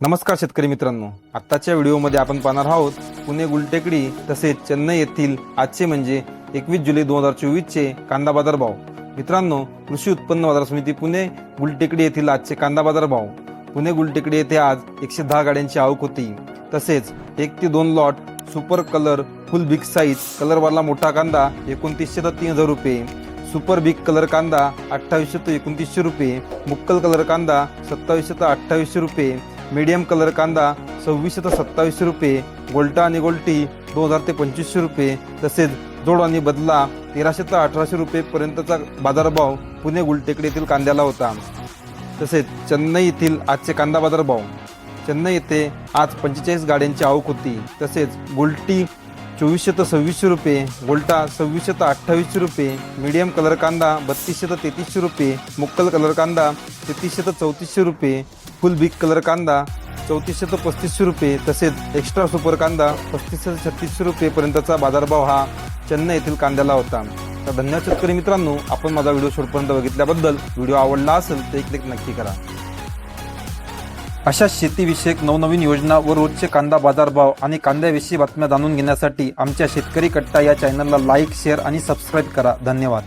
नमस्कार शेतकरी मित्रांनो. आत्ताच्या व्हिडिओमध्ये आपण पाहणार आहोत पुणे गुलटेकडी तसेच चेन्नई येथील आजचे म्हणजे एकवीस जुलै दोन हजार चोवीसचे कांदा बाजार भाव. मित्रांनो कृषी उत्पन्न बाजार समिती पुणे गुलटेकडी येथील आजचे कांदा बाजार भाव. पुणे गुलटेकडी येथे आज एकशे दहा गाड्यांची आवक होती. तसेच एक ते दोन lot super colour full big size कलरवाला मोठा कांदा एकोणतीसशे तर तीन हजार रुपये. सुपर बिग कलर कांदा अठ्ठावीसशे ते एकोणतीसशे रुपये. मुक्कल कलर कांदा सत्तावीसशे ते अठ्ठावीसशे रुपये. मीडियम कलर कांदा सव्वीसशे ते सत्तावीसशे रुपये गोल्टा आणि गोल्टी दोन हजार ते पंचवीसशे रुपये तसेच जोड आणि बदला तेराशे ते अठराशे रुपये पर्यंतचा बाजारभाव पुणे गुलटेकडे येथील कांद्याला होता. तसेच चेन्नई येथील आजचे कांदा बाजारभाव. चेन्नई येथे आज पंचेचाळीस गाड्यांची आवक होती. तसेच गोल्टी चोवीसशे ते सव्वीसशे रुपये गोल्टा सव्वीसशे ते अठ्ठावीसशे रुपये मीडियम कलर कांदा बत्तीसशे ते तेहतीसशे रुपये मुक्कल कलर कांदा तेहतीसशे ते चौतीसशे रुपये फुल बिग कलर कांदा चौतीसशे ते पस्तीसशे रुपये तसेच एक्स्ट्रा सुपर कांदा पस्तीसशे ते छत्तीसशे रुपयेपर्यंतचा बाजारभाव हा चेन्नई येथील कांद्याला होता. तर धन्यवाद शेतकरी मित्रांनो आपण माझा व्हिडिओ शेवटपर्यंत बघितल्याबद्दल. व्हिडिओ आवडला असेल तर एक क्लिक नक्की करा. अशा शेतीविषयक नवनवीन योजना व रोजचे कांदा बाजारभाव आणि कांद्याविषयी बातम्या जाणून घेण्यासाठी आमच्या शेतकरी कट्टा या चॅनलला लाईक शेअर आणि सबस्क्राईब करा. धन्यवाद.